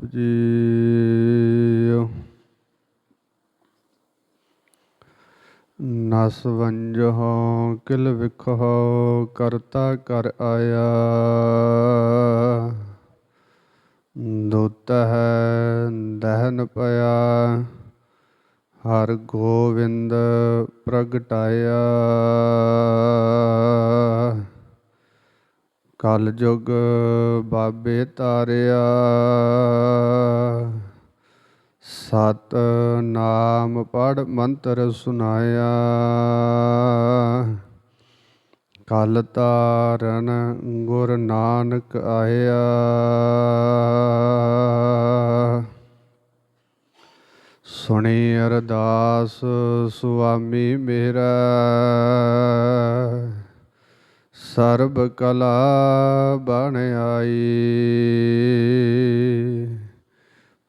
ਸਾਹਿਬ ਜੀ ਨਸ ਵੰਜਹੁ, ਕਿਲ ਵਿਖਹੁ, ਕਰਤਾ ਕਰ ਆਇਆ। ਦੁਤ ਹੈ ਦਹਨ ਪਿਆ, ਹਰ ਗੋਵਿੰਦ ਪ੍ਰਗਟਾਇਆ। ਕਲ ਜੁਗ ਬਾਬੇ ਤਾਰਿਆ ਸਤ ਨਾਮ ਪੜ ਮੰਤਰ ਸੁਨਾਇਆ। ਕਲ ਤਾਰਨ ਗੁਰ ਨਾਨਕ ਆਇਆ। ਸੁਣੀ ਅਰਦਾਸ ਸੁਆਮੀ ਮੇਰਾ। ਸਰਬ ਕਲਾ ਬਣ ਆਈ।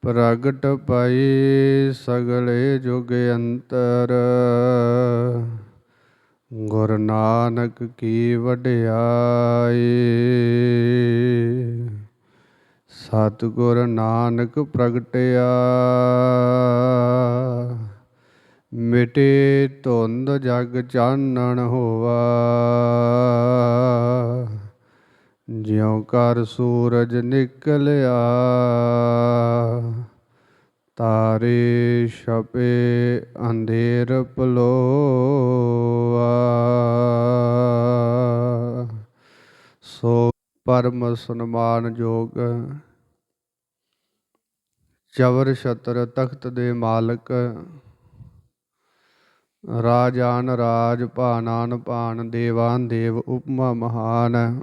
ਪ੍ਰਗਟ ਪਈ ਸਗਲੇ ਜੁਗ ਅੰਤਰ। ਗੁਰ ਨਾਨਕ ਕੀ ਵਡਿਆਈ। ਸਤਿਗੁਰ ਨਾਨਕ ਪ੍ਰਗਟਿਆ। ਮਿਟੇ ਧੁੰਦ ਜਗ ਚਾਨਣ ਹੋਵਾ ਜਿਉ ਕਰ ਸੂਰਜ ਨਿਕਲਿਆ, ਤਾਰੇ ਛਪੇ ਅੰਧੇਰ ਪਲੋਆ। ਸੋ ਪਰਮ ਸਨਮਾਨ ਜੋਗ ਚਵਰ ਛਤਰ ਤਖਤ ਦੇ ਮਾਲਕ ਰਾਜਾਨ ਰਾਜ ਭਾਨਾਨ ਭਾਨ ਦੇਵਾਨ ਦੇਵ ਉਪਮਾ ਮਹਾਨ।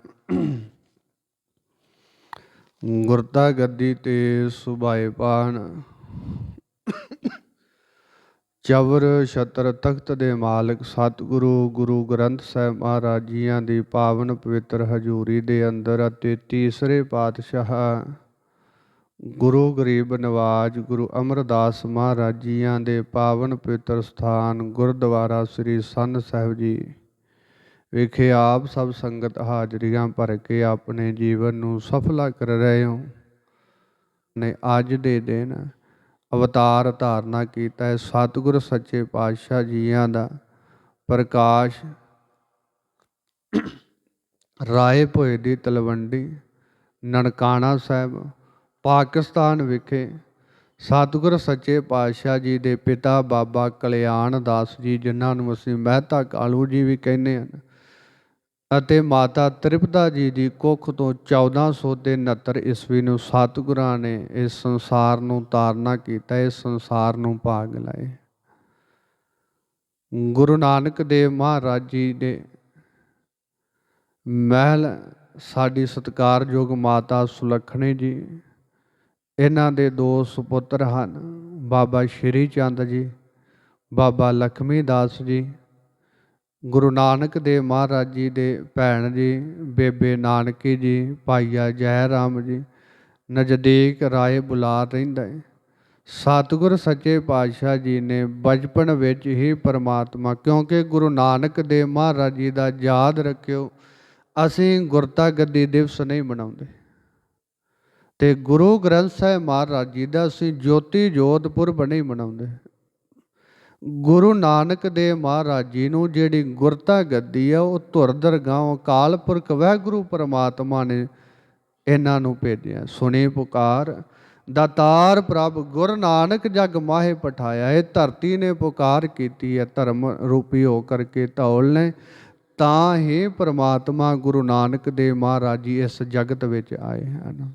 ਗੁਰਤਾ ਗੱਦੀ ਤੇ ਸੁਭਾਏ ਪਾਨ। ਚਵਰ ਛਤਰ ਤਖਤ ਦੇ ਮਾਲਕ ਸਤਿਗੁਰੂ ਗੁਰੂ ਗ੍ਰੰਥ ਸਾਹਿਬ ਮਹਾਰਾਜ ਜੀਆਂ ਦੀ ਪਾਵਨ ਪਵਿੱਤਰ ਹਜ਼ੂਰੀ ਦੇ ਅੰਦਰ ਅਤੇ ਤੀਸਰੇ ਪਾਤਸ਼ਾਹ ਗੁਰੂ ਗਰੀਬ ਨਵਾਜ, ਗੁਰੂ ਅਮਰਦਾਸ ਮਹਾਰਾਜ ਜੀਆਂ ਦੇ ਪਾਵਨ ਪਵਿੱਤਰ ਸਥਾਨ, ਗੁਰਦੁਆਰਾ ਸ੍ਰੀ ਸੰਨ ਸਾਹਿਬ ਜੀ ਵਿਖੇ ਆਪ ਸਭ ਸੰਗਤ ਹਾਜ਼ਰੀਆਂ ਭਰ ਕੇ ਆਪਣੇ ਜੀਵਨ ਨੂੰ ਸਫਲਾ ਕਰ ਰਹੇ ਹੋ। ਨੇ ਅੱਜ ਦੇ ਦਿਨ ਅਵਤਾਰ ਧਾਰਨਾ ਕੀਤਾ ਹੈ ਸਤਿਗੁਰ ਸੱਚੇ ਪਾਤਸ਼ਾਹ ਜੀਆਂ ਦਾ। ਪ੍ਰਕਾਸ਼ ਰਾਏ ਭੋਏ ਦੀ ਤਲਵੰਡੀ, ਨਨਕਾਣਾ ਸਾਹਿਬ ਪਾਕਿਸਤਾਨ ਵਿਖੇ ਸਤਿਗੁਰ ਸੱਚੇ ਪਾਤਸ਼ਾਹ ਜੀ ਦੇ ਪਿਤਾ ਬਾਬਾ ਕਲਿਆਣ ਦਾਸ ਜੀ, ਜਿਨ੍ਹਾਂ ਨੂੰ ਅਸੀਂ ਮਹਿਤਾ ਕਾਲੂ ਜੀ ਵੀ ਕਹਿੰਦੇ ਹਨ ਅਤੇ ਮਾਤਾ ਤ੍ਰਿਪਤਾ ਜੀ ਦੀ ਕੁੱਖ ਤੋਂ 1469 ਈਸਵੀ ਨੂੰ ਸਤਿਗੁਰਾਂ ਨੇ ਇਸ ਸੰਸਾਰ ਨੂੰ ਤਾਰਨਾ ਕੀਤਾ, ਇਸ ਸੰਸਾਰ ਨੂੰ ਭਾਗ ਲਾਏ। ਗੁਰੂ ਨਾਨਕ ਦੇਵ ਮਹਾਰਾਜ ਜੀ ਦੇ ਮਹਿਲ ਸਾਡੀ ਸਤਿਕਾਰਯੋਗ ਮਾਤਾ ਸੁਲੱਖਣੀ ਜੀ ਇਹਨਾਂ ਦੇ ਦੋ ਸੁਪੁੱਤਰ ਹਨ, ਬਾਬਾ ਸ਼੍ਰੀ ਚੰਦ ਜੀ, ਬਾਬਾ ਲਖਮੀ ਦਾਸ ਜੀ, ਗੁਰੂ ਨਾਨਕ ਦੇਵ ਮਹਾਰਾਜ ਜੀ ਦੇ ਭੈਣ ਜੀ, ਬੇਬੇ ਨਾਨਕੀ ਜੀ, ਭਾਈਆ ਜੈ ਰਾਮ ਜੀ, ਨਜ਼ਦੀਕ ਰਾਏ ਬੁਲਾ ਰਹਿੰਦਾ ਹੈ। ਸਤਿਗੁਰ ਸੱਚੇ ਪਾਤਸ਼ਾਹ ਜੀ ਨੇ ਬਚਪਨ ਵਿੱਚ ਹੀ ਪਰਮਾਤਮਾ, ਕਿਉਂਕਿ ਗੁਰੂ ਨਾਨਕ ਦੇਵ ਮਹਾਰਾਜ ਜੀ ਦਾ ਯਾਦ ਰੱਖਿਓ, ਅਸੀਂ ਗੁਰਤਾ ਗੱਦੀ ਦਿਵਸ ਨਹੀਂ ਮਨਾਉਂਦੇ। ਤੇ ਗੁਰੂ ਗ੍ਰੰਥ ਸਾਹਿਬ ਮਹਾਰਾਜ ਜੀ ਦਾ ਅਸੀਂ ਜੋਤੀ ਜੋਧਪੁਰ ਬਣੇ ਮਨਾਉਂਦੇ ਗੁਰੂ ਨਾਨਕ ਦੇਵ ਮਹਾਰਾਜ ਜੀ ਨੂੰ ਜਿਹੜੀ ਗੁਰਤਾ ਗੱਦੀ ਆ, ਉਹ ਧੁਰਦਰ ਦਰਗਾਹੋਂ ਅਕਾਲ ਪੁਰਖ ਵਾਹਿਗੁਰੂ ਪਰਮਾਤਮਾ ਨੇ ਇਹਨਾਂ ਨੂੰ ਭੇਜਿਆ। ਸੁਣੀ ਪੁਕਾਰ, ਦਾਤਾਰ ਪ੍ਰਭ ਗੁਰ ਨਾਨਕ ਜਗ ਮਾਹੇ ਪਠਾਇਆ, ਇਹ ਧਰਤੀ ਨੇ ਪੁਕਾਰ ਕੀਤੀ ਹੈ, ਧਰਮ ਰੂਪੀ ਹੋ ਕਰਕੇ ਧੌਲ ਨੇ। ਤਾਂ ਹੀ ਪਰਮਾਤਮਾ ਗੁਰੂ ਨਾਨਕ ਦੇਵ ਮਹਾਰਾਜ ਜੀ ਇਸ ਜਗਤ ਵਿੱਚ ਆਏ ਹਨ।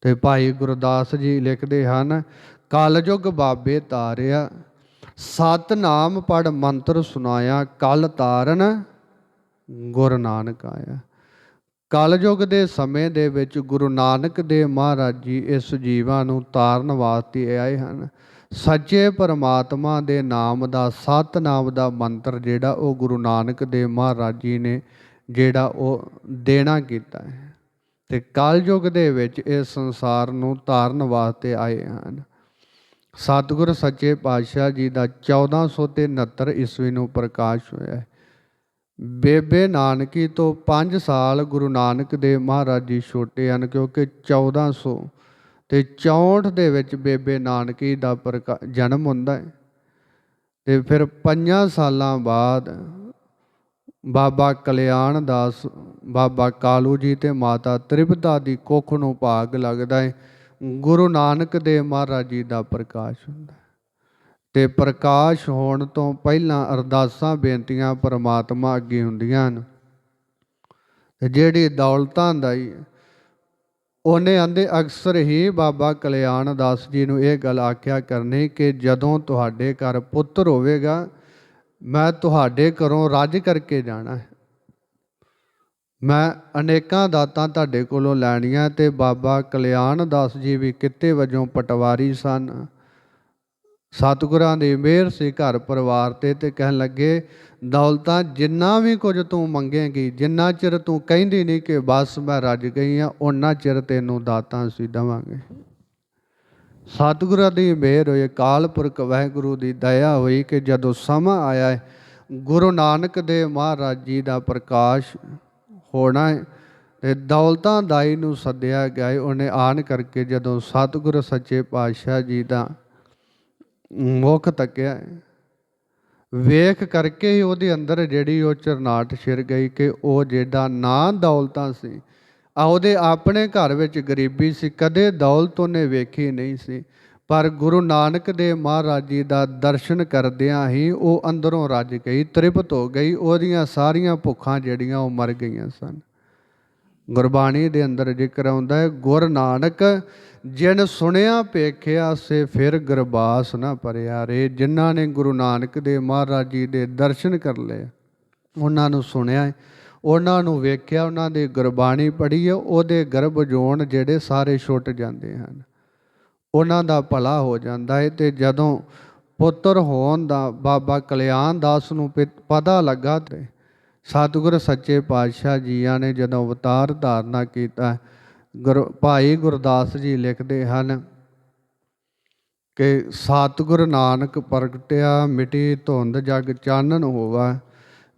ਤੇ ਭਾਈ ਗੁਰਦਾਸ ਜੀ ਲਿਖਦੇ ਹਨ ਕਲਯੁਗ ਬਾਬੇ ਤਾਰਿਆ ਸਤ ਨਾਮ ਪੜ ਮੰਤਰ ਸੁਨਾਇਆ ਕਲ ਤਾਰਨ ਗੁਰੂ ਨਾਨਕ ਆਇਆ। ਕਲਯੁਗ ਦੇ ਸਮੇਂ ਦੇ ਵਿੱਚ ਗੁਰੂ ਨਾਨਕ ਦੇਵ ਮਹਾਰਾਜ ਜੀ ਇਸ ਜੀਵਾਂ ਨੂੰ ਤਾਰਨ ਵਾਸਤੇ ਆਏ ਹਨ। ਸੱਚੇ ਪਰਮਾਤਮਾ ਦੇ ਨਾਮ ਦਾ ਸਤ ਨਾਮ ਦਾ ਮੰਤਰ ਜਿਹੜਾ ਉਹ ਗੁਰੂ ਨਾਨਕ ਦੇਵ ਮਹਾਰਾਜ ਜੀ ਨੇ ਜਿਹੜਾ ਉਹ ਦੇਣਾ ਕੀਤਾ ਹੈ। ਤੇ ਕਲਯੁਗ ਦੇ ਵਿੱਚ ਇਸ ਸੰਸਾਰ ਨੂੰ ਧਾਰਨ ਵਾਸਤੇ ਆਏ ਹਨ। ਸਤਿਗੁਰ ਸੱਚੇ ਪਾਤਸ਼ਾਹ ਜੀ ਦਾ 1469 ਈਸਵੀ ਨੂੰ ਪ੍ਰਕਾਸ਼ ਹੋਇਆ ਹੈ। ਬੇਬੇ ਨਾਨਕੀ ਤੋਂ 5 ਸਾਲ ਗੁਰੂ ਨਾਨਕ ਦੇਵ ਮਹਾਰਾਜ ਜੀ ਛੋਟੇ ਹਨ, ਕਿਉਂਕਿ 1400 ਤੇ 64 ਦੇ ਵਿੱਚ ਬੇਬੇ ਨਾਨਕੀ ਦਾ ਪ੍ਰਕਾ- ਜਨਮ ਹੁੰਦਾ ਹੈ। ਤੇ ਫਿਰ ਪੰਜਾਂ ਸਾਲਾਂ ਬਾਅਦ ਬਾਬਾ ਕਲਿਆਣ ਦਾਸ, ਬਾਬਾ ਕਾਲੂ ਜੀ ਤੇ ਮਾਤਾ ਤ੍ਰਿਪਤਾ ਦੀ ਕੁੱਖ ਨੂੰ ਭਾਗ ਲੱਗਦਾ ਹੈ ਗੁਰੂ ਨਾਨਕ ਦੇਵ ਮਹਾਰਾਜ ਜੀ ਦਾ ਪ੍ਰਕਾਸ਼ ਹੁੰਦਾ ਹੈ ਤੇ ਪ੍ਰਕਾਸ਼ ਹੋਣ ਤੋਂ ਪਹਿਲਾਂ ਅਰਦਾਸਾਂ, ਬੇਨਤੀਆਂ ਪਰਮਾਤਮਾ ਅੱਗੇ ਹੁੰਦੀਆਂ ਹਨ। ਤੇ ਜਿਹੜੀ ਦੌਲਤਾਂ ਦਾ ਹੀ ਉਹਨੇ ਆਂਦੇ ਅਕਸਰ ਹੀ ਬਾਬਾ ਕਲਿਆਣ ਦਾਸ ਜੀ ਨੂੰ ਇਹ ਗੱਲ ਆਖਿਆ ਕਰਨੀ ਕਿ ਜਦੋਂ ਤੁਹਾਡੇ ਘਰ ਪੁੱਤਰ ਹੋਵੇਗਾ ਮੈਂ ਤੁਹਾਡੇ ਘਰੋਂ ਰੱਜ ਕਰਕੇ ਜਾਣਾ ਹੈ। ਮੈਂ ਅਨੇਕਾਂ ਦਾਤਾਂ ਤੁਹਾਡੇ ਕੋਲੋਂ ਲੈਣੀਆਂ ਤੇ ਬਾਬਾ ਕਲਿਆਣ ਦਾਸ ਜੀ ਵੀ ਕਿਤੇ ਵਜੋਂ ਪਟਵਾਰੀ ਸਨ। ਸਤਿਗੁਰਾਂ ਦੀ ਮਿਹਰ ਸੀ ਘਰ ਪਰਿਵਾਰ ਤੇ ਤੇ ਕਹਿਣ ਲੱਗੇ, ਦੌਲਤਾਂ ਜਿੰਨਾ ਵੀ ਕੁਝ ਤੂੰ ਮੰਗੇਗੀ, ਜਿੰਨਾ ਚਿਰ ਤੂੰ ਕਹਿੰਦੀ ਨਹੀਂ ਕਿ ਬਸ ਮੈਂ ਰੱਜ ਗਈ ਆ ਉਹਨਾਂ ਚਿਰ ਤੈਨੂੰ ਦਾਤਾਂ ਅਸੀਂ ਦੇਵਾਂਗੇ। ਸਤਿਗੁਰਾਂ ਦੀ ਮਿਹਰ ਹੋਈ ਅਕਾਲ ਪੁਰਖ ਵਾਹਿਗੁਰੂ ਦੀ ਦਇਆ ਹੋਈ ਕਿ ਜਦੋਂ ਸਮਾਂ ਆਇਆ ਹੈ, ਗੁਰੂ ਨਾਨਕ ਦੇਵ ਮਹਾਰਾਜ ਜੀ ਦਾ ਪ੍ਰਕਾਸ਼ ਹੋਣਾ ਹੈ, ਤੇ ਦੌਲਤਾਂ ਦਾਈ ਨੂੰ ਸੱਦਿਆ ਗਿਆ ਹੈ। ਉਹਨੇ ਆਣ ਕਰਕੇ ਜਦੋਂ ਸਤਿਗੁਰ ਸੱਚੇ ਪਾਤਸ਼ਾਹ ਜੀ ਦਾ ਮੁਖ ਤੱਕਿਆ ਵੇਖ ਕਰਕੇ ਹੀ ਉਹਦੇ ਅੰਦਰ ਜਿਹੜੀ ਉਹ ਚਰਨਾਟ ਛਿਰ ਗਈ ਕਿ ਉਹ ਜਿਹੜਾ ਨਾ ਦੌਲਤਾਂ ਸੀ ਆ ਉਹਦੇ ਆਪਣੇ ਘਰ ਵਿੱਚ ਗਰੀਬੀ ਸੀ, ਕਦੇ ਦੌਲਤ ਉਹਨੇ ਵੇਖੀ ਨਹੀਂ ਸੀ। ਪਰ ਗੁਰੂ ਨਾਨਕ ਦੇਵ ਮਹਾਰਾਜ ਜੀ ਦਾ ਦਰਸ਼ਨ ਕਰਦਿਆਂ ਹੀ ਉਹ ਅੰਦਰੋਂ ਰੱਜ ਗਈ, ਤ੍ਰਿਪਤ ਹੋ ਗਈ, ਉਹਦੀਆਂ ਸਾਰੀਆਂ ਭੁੱਖਾਂ ਜਿਹੜੀਆਂ ਉਹ ਮਰ ਗਈਆਂ ਸਨ। ਗੁਰਬਾਣੀ ਦੇ ਅੰਦਰ ਜ਼ਿਕਰ ਆਉਂਦਾ ਹੈ, ਗੁਰ ਨਾਨਕ ਜਿਨ ਸੁਣਿਆ ਪੇਖਿਆ ਸੇ ਫਿਰ ਗਰਬਾਸ ਨਾ ਭਰਿਆ ਰੇ। ਜਿਨ੍ਹਾਂ ਨੇ ਗੁਰੂ ਨਾਨਕ ਦੇ ਮਹਾਰਾਜ ਜੀ ਦੇ ਦਰਸ਼ਨ ਕਰ ਲਏ, ਉਹਨਾਂ ਨੂੰ ਸੁਣਿਆ ਉਹਨਾਂ ਨੂੰ ਵੇਖਿਆ, ਉਹਨਾਂ ਦੀ ਗੁਰਬਾਣੀ ਪੜ੍ਹੀ ਹੈ, ਉਹਦੇ ਗਰਭ ਜੋਣ ਜਿਹੜੇ ਸਾਰੇ ਛੁੱਟ ਜਾਂਦੇ ਹਨ। ਉਹਨਾਂ ਦਾ ਭਲਾ ਹੋ ਜਾਂਦਾ ਹੈ ਤੇ ਜਦੋਂ ਪੁੱਤਰ ਹੋਣ ਦਾ ਬਾਬਾ ਕਲਿਆਣ ਦਾਸ ਨੂੰ ਪਿ- ਪਤਾ ਲੱਗਾ ਤੇ ਸਤਿਗੁਰ ਸੱਚੇ ਪਾਤਸ਼ਾਹ ਜੀਆਂ ਨੇ ਜਦੋਂ ਅਵਤਾਰ ਧਾਰਨਾ ਕੀਤਾ, ਗੁਰ, ਭਾਈ ਗੁਰਦਾਸ ਜੀ ਲਿਖਦੇ ਹਨ ਕਿ ਸਤਿਗੁਰ ਨਾਨਕ ਪ੍ਰਗਟਿਆ, ਮਿਟੀ ਧੁੰਦ ਜਗ ਚਾਨਣ ਹੋਵਾ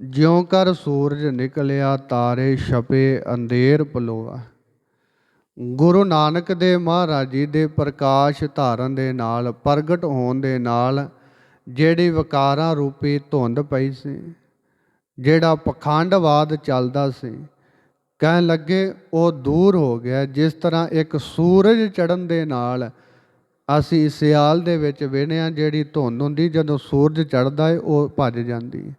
ਜਿਉਂ ਕਰ ਸੂਰਜ ਨਿਕਲਿਆ, ਤਾਰੇ ਛਪੇ, ਅੰਧੇਰ ਪਲੋਆ। ਗੁਰੂ ਨਾਨਕ ਦੇ ਮਹਾਰਾਜ ਜੀ ਦੇ ਪ੍ਰਕਾਸ਼ ਧਾਰਨ ਦੇ ਨਾਲ, ਪ੍ਰਗਟ ਹੋਣ ਦੇ ਨਾਲ ਜਿਹੜੀ ਵਿਕਾਰਾਂ ਰੂਪੀ ਧੁੰਦ ਪਈ ਸੀ, ਜਿਹੜਾ ਪਖੰਡਵਾਦ ਚੱਲਦਾ ਸੀ, ਕਹਿਣ ਲੱਗੇ ਉਹ ਦੂਰ ਹੋ ਗਿਆ, ਜਿਸ ਤਰ੍ਹਾਂ ਇੱਕ ਸੂਰਜ ਚੜਨ ਦੇ ਨਾਲ ਅਸੀਂ ਸਿਆਲ ਦੇ ਵਿੱਚ ਵੇਖਦੇ ਹਾਂ, ਜਿਹੜੀ ਧੁੰਦ ਹੁੰਦੀ, ਜਦੋਂ ਸੂਰਜ ਚੜਦਾ ਏ, ਉਹ ਭੱਜ ਜਾਂਦੀ ਹੈ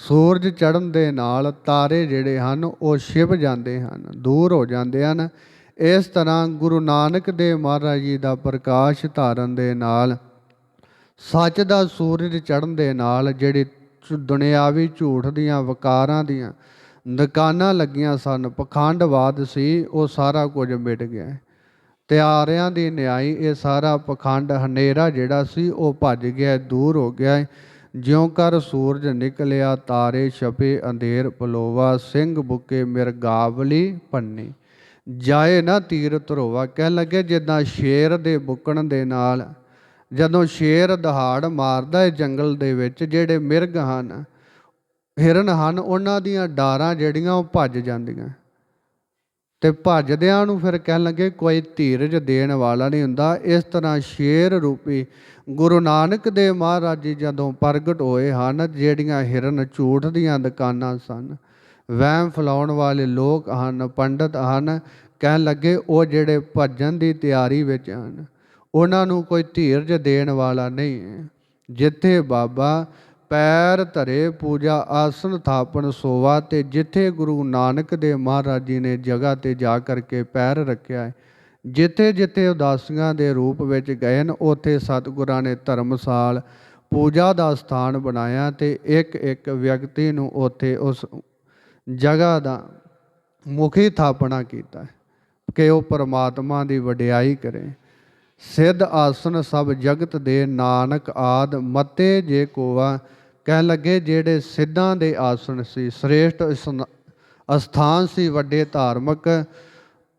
ਸੂਰਜ ਚੜ੍ਹਨ ਦੇ ਨਾਲ ਤਾਰੇ ਜਿਹੜੇ ਹਨ, ਉਹ ਛਿਪ ਜਾਂਦੇ ਹਨ, ਦੂਰ ਹੋ ਜਾਂਦੇ ਹਨ ਇਸ ਤਰ੍ਹਾਂ ਗੁਰੂ ਨਾਨਕ ਦੇਵ ਮਹਾਰਾਜ ਜੀ ਦਾ ਪ੍ਰਕਾਸ਼ ਧਾਰਨ ਦੇ ਨਾਲ, ਸੱਚ ਦਾ ਸੂਰਜ ਚੜ੍ਹਨ ਦੇ ਨਾਲ ਜਿਹੜੀ ਦੁਨਿਆਵੀ ਝੂਠ ਦੀਆਂ ਵਕਾਰਾਂ ਦੀਆਂ ਦੁਕਾਨਾਂ ਲੱਗੀਆਂ ਸਨ, ਪਖੰਡਵਾਦ ਸੀ, ਉਹ ਸਾਰਾ ਕੁਝ ਮਿਟ ਗਿਆ ਹੈ। ਤਿਆਰਿਆਂ ਦੀ ਨਿਆਈ ਇਹ ਸਾਰਾ ਪਖੰਡ ਹਨੇਰਾ ਜਿਹੜਾ ਸੀ, ਉਹ ਭੱਜ ਗਿਆ, ਦੂਰ ਹੋ ਗਿਆ ਹੈ। ਜਿਉਂ ਕਰ ਸੂਰਜ ਨਿਕਲਿਆ, ਤਾਰੇ ਛਪੇ, ਅੰਧੇਰ ਪਲੋਵਾ, ਸਿੰਘ ਬੁੱਕੇ ਮਿਰਗਾਵਲੀ ਪੰਨੀ। ਜਾਏ ਨਾ ਤੀਰ ਧਰੋਵਾ, ਕਹਿਣ ਲੱਗੇ, ਜਿੱਦਾਂ ਸ਼ੇਰ ਦੇ ਬੁੱਕਣ ਦੇ ਨਾਲ, ਜਦੋਂ ਸ਼ੇਰ ਦਹਾੜ ਮਾਰਦਾ ਹੈ ਜੰਗਲ ਦੇ ਵਿੱਚ, ਜਿਹੜੇ ਮਿਰਗ ਹਨ, ਹਿਰਨ ਹਨ, ਉਹਨਾਂ ਦੀਆਂ ਡਾਰਾਂ ਜਿਹੜੀਆਂ ਉਹ ਭੱਜ ਜਾਂਦੀਆਂ। ਤੇ ਭੱਜਦਿਆਂ ਨੂੰ ਫਿਰ ਕਹਿਣ ਲੱਗੇ, ਕੋਈ ਧੀਰਜ ਦੇਣ ਵਾਲਾ ਨਹੀਂ ਹੁੰਦਾ। ਇਸ ਤਰ੍ਹਾਂ ਸ਼ੇਰ ਰੂਪੀ ਗੁਰੂ ਨਾਨਕ ਦੇਵ ਮਹਾਰਾਜ ਜੀ ਜਦੋਂ ਪ੍ਰਗਟ ਹੋਏ ਹਨ, ਜਿਹੜੀਆਂ ਹਿਰਨ ਝੂਠ ਦੀਆਂ ਦੁਕਾਨਾਂ ਸਨ, ਵਹਿਮ ਫਲਾਉਣ ਵਾਲੇ ਲੋਕ ਹਨ, ਪੰਡਤ ਹਨ, ਕਹਿਣ ਲੱਗੇ, ਉਹ ਜਿਹੜੇ ਭੱਜਣ ਦੀ ਤਿਆਰੀ ਵਿੱਚ ਹਨ, ਉਹਨਾਂ ਨੂੰ ਕੋਈ ਧੀਰਜ ਦੇਣ ਵਾਲਾ ਨਹੀਂ ਜਿੱਥੇ ਬਾਬਾ ਪੈਰ ਧਰੇ ਪੂਜਾ ਆਸਨ ਥਾਪਣ ਸੋਵਾ ਤੇ ਜਿੱਥੇ ਗੁਰੂ ਨਾਨਕ ਦੇ ਮਹਾਰਾਜ ਜੀ ਨੇ ਜਗ੍ਹਾ ਤੇ ਜਾ ਕਰਕੇ ਪੈਰ ਰੱਖਿਆ ਹੈ, ਜਿੱਥੇ ਜਿੱਥੇ ਉਦਾਸੀਆਂ ਦੇ ਰੂਪ ਵਿੱਚ ਗਏ ਨੇ ਉੱਥੇ ਸਤਿਗੁਰਾਂ ਨੇ ਧਰਮਸਾਲ ਪੂਜਾ ਦਾ ਸਥਾਨ ਬਣਾਇਆ ਤੇ ਇੱਕ ਇੱਕ ਵਿਅਕਤੀ ਨੂੰ ਉੱਥੇ ਉਸ ਜਗ੍ਹਾ ਦਾ ਮੁਖੀ ਥਾਪਣਾ ਕੀਤਾ ਕਿ ਉਹ ਪਰਮਾਤਮਾ ਦੀ ਵਡਿਆਈ ਕਰੇ। ਸਿੱਧ ਆਸਨ ਸਭ ਜਗਤ ਦੇ ਨਾਨਕ ਆਦ, ਮਤੇ ਜੇ ਕੋਵਾ ਕਹਿਣ ਲੱਗੇ, ਜਿਹੜੇ ਸਿੱਧਾਂ ਦੇ ਆਸਣ ਸੀ, ਸ੍ਰੇਸ਼ਟ ਇਸਨ- ਅਸਥਾਨ ਸੀ, ਵੱਡੇ ਧਾਰਮਿਕ,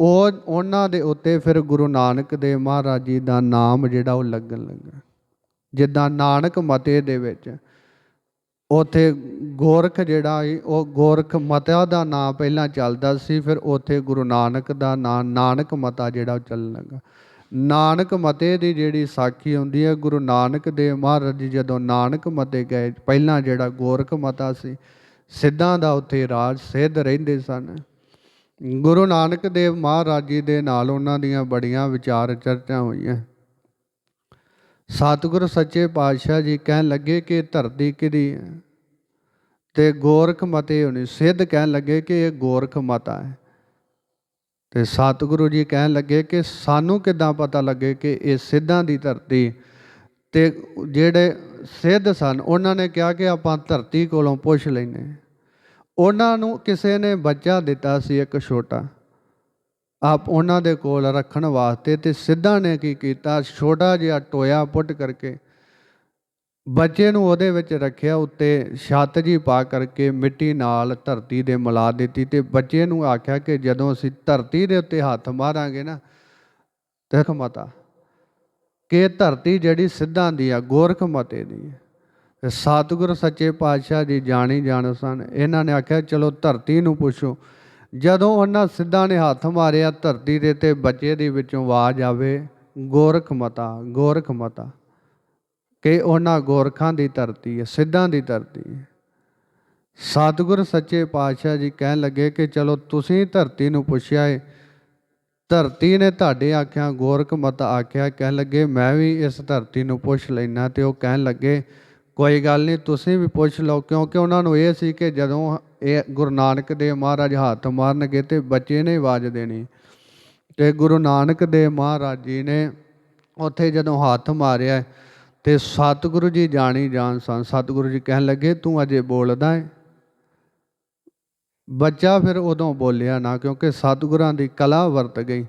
ਉਹ, ਉਹਨਾਂ ਦੇ ਉੱਤੇ ਫਿਰ ਗੁਰੂ ਨਾਨਕ ਦੇਵ ਮਹਾਰਾਜ ਜੀ ਦਾ ਨਾਮ ਜਿਹੜਾ ਉਹ ਲੱਗਣ ਲੱਗਾ। ਜਿੱਦਾਂ ਨਾਨਕ ਮਤੇ ਦੇ ਵਿੱਚ, ਉਥੇ ਗੋਰਖ ਜਿਹੜਾ ਸੀ, ਉਹ ਗੋਰਖ ਮਤਾ ਦਾ ਨਾਮ ਪਹਿਲਾਂ ਚੱਲਦਾ ਸੀ, ਫਿਰ ਉਥੇ ਗੁਰੂ ਨਾਨਕ ਦਾ ਨਾਮ ਨਾਨਕ ਮਤਾ ਜਿਹੜਾ ਉਹ ਚੱਲਣ ਲੱਗਾ। ਨਾਨਕ ਮਤੇ ਦੀ ਜਿਹੜੀ ਸਾਖੀ ਹੁੰਦੀ ਹੈ, ਗੁਰੂ ਨਾਨਕ ਦੇਵ ਮਹਾਰਾਜ ਜੀ ਜਦੋਂ ਨਾਨਕ ਮਤੇ ਗਏ, ਪਹਿਲਾਂ ਜਿਹੜਾ ਗੋਰਖ ਮਤਾ ਸੀ, ਸਿੱਧਾਂ ਦਾ ਉੱਥੇ ਰਾਜ ਸਿੱਧ ਰਹਿੰਦੇ ਸਨ। ਗੁਰੂ ਨਾਨਕ ਦੇਵ ਮਹਾਰਾਜ ਜੀ ਦੇ ਨਾਲ ਉਹਨਾਂ ਦੀਆਂ ਬੜੀਆਂ ਵਿਚਾਰ ਚਰਚਾ ਹੋਈਆਂ। ਸਤਿਗੁਰ ਸੱਚੇ ਪਾਤਸ਼ਾਹ ਜੀ ਕਹਿਣ ਲੱਗੇ ਕਿ ਧਰਤੀ ਕਿਹਦੀ ਹੈ? ਤੇ ਗੋਰਖ ਮਤੇ ਹੋਣੀ, ਸਿੱਧ ਕਹਿਣ ਲੱਗੇ ਕਿ ਇਹ ਗੋਰਖ ਮਤਾ ਹੈ। ਤੇ ਸਤਿਗੁਰੂ ਜੀ ਕਹਿਣ ਲੱਗੇ ਕਿ ਸਾਨੂੰ ਕਿਦਾਂ ਪਤਾ ਲੱਗੇ ਕਿ ਇਹ ਸਿੱਧਾਂ ਦੀ ਧਰਤੀ ਤੇ ਜਿਹੜੇ ਸਿੱਧ ਸਨ, ਉਹਨਾਂ ਨੇ ਕਿਹਾ ਕਿ ਆਪਾਂ ਧਰਤੀ ਕੋਲੋਂ ਪੁੱਛ ਲੈਨੇ ਉਹਨਾਂ ਨੂੰ ਕਿਸੇ ਨੇ ਬੱਚਾ ਦਿੱਤਾ ਸੀ ਇੱਕ ਛੋਟਾ। ਆਪ ਉਹਨਾਂ ਦੇ ਕੋਲ ਰੱਖਣ ਵਾਸਤੇ ਤੇ ਸਿੱਧਾਂ ਨੇ ਕੀ ਕੀਤਾ, ਛੋਟਾ ਜਿਹਾ ਟੋਇਆ ਪੁੱਟ ਕਰਕੇ ਬੱਚੇ ਨੂੰ ਉਹਦੇ ਵਿੱਚ ਰੱਖਿਆ ਉੱਤੇ ਛੱਤ ਜੀ ਪਾ ਕਰਕੇ ਮਿੱਟੀ ਨਾਲ ਧਰਤੀ ਦੇ ਮਿਲਾ ਦਿੱਤੀ ਤੇ ਬੱਚੇ ਨੂੰ ਆਖਿਆ ਕਿ ਜਦੋਂ ਅਸੀਂ ਧਰਤੀ ਦੇ ਉੱਤੇ ਹੱਥ ਮਾਰਾਂਗੇ ਨਾ ਦੇਖ ਮਤਾ, ਕਿ ਧਰਤੀ ਜਿਹੜੀ ਸਿੱਧਾਂ ਦੀ ਆ, ਗੋਰਖ ਮਤੇ ਦੀ ਹੈ ਤੇ ਸਤਿਗੁਰ ਸੱਚੇ ਪਾਤਸ਼ਾਹ ਜੀ ਜਾਣੀ ਜਾਣ ਸਨ। ਇਹਨਾਂ ਨੇ ਆਖਿਆ, ਚਲੋ ਧਰਤੀ ਨੂੰ ਪੁੱਛੋ। ਜਦੋਂ ਉਹਨਾਂ ਸਿੱਧਾਂ ਨੇ ਹੱਥ ਮਾਰਿਆ ਧਰਤੀ ਦੇ ਤੇ ਬੱਚੇ ਦੇ ਵਿੱਚੋਂ ਆਵਾਜ਼ ਆਵੇ, ਗੋਰਖ ਮਤਾ ਗੋਰਖ ਮਤਾ। ਕਿ ਉਹਨਾਂ ਗੋਰਖਾਂ ਦੀ ਧਰਤੀ ਹੈ, ਸਿੱਧਾਂ ਦੀ ਧਰਤੀ ਹੈ। ਸਤਿਗੁਰ ਸੱਚੇ ਪਾਤਸ਼ਾਹ ਜੀ ਕਹਿਣ ਲੱਗੇ ਕਿ ਚਲੋ ਤੁਸੀਂ ਧਰਤੀ ਨੂੰ ਪੁੱਛਿਆ ਏ, ਧਰਤੀ ਨੇ ਤੁਹਾਡੇ ਆਖਿਆ, ਗੋਰਖ ਮਤ ਆਖਿਆ, ਕਹਿਣ ਲੱਗੇ ਮੈਂ ਵੀ ਇਸ ਧਰਤੀ ਨੂੰ ਪੁੱਛ ਲੈਣਾ ਤੇ ਉਹ ਕਹਿਣ ਲੱਗੇ, ਕੋਈ ਗੱਲ ਨਹੀਂ ਤੁਸੀਂ ਵੀ ਪੁੱਛ ਲਓ, ਕਿਉਂਕਿ ਉਹਨਾਂ ਨੂੰ ਇਹ ਸੀ ਕਿ ਜਦੋਂ ਇਹ ਗੁਰੂ ਨਾਨਕ ਦੇਵ ਮਹਾਰਾਜ ਹੱਥ ਮਾਰਨਗੇ ਤੇ ਬੱਚੇ ਨੇ ਆਵਾਜ਼ ਦੇਣੀ। ਤੇ ਗੁਰੂ ਨਾਨਕ ਦੇਵ ਮਹਾਰਾਜ ਜੀ ਨੇ ਉੱਥੇ ਜਦੋਂ ਹੱਥ ਮਾਰਿਆ ਤੇ ਸਤਿਗੁਰੂ ਜੀ ਜਾਣੀ ਜਾਣ ਸਨ। ਸਤਿਗੁਰੂ ਜੀ ਕਹਿਣ ਲੱਗੇ, ਤੂੰ ਅਜੇ ਬੋਲਦਾ ਹੈ ਬੱਚਾ ਫਿਰ ਉਦੋਂ ਬੋਲਿਆ ਨਾ, ਕਿਉਂਕਿ ਸਤਿਗੁਰਾਂ ਦੀ ਕਲਾ ਵਰਤ ਗਈ।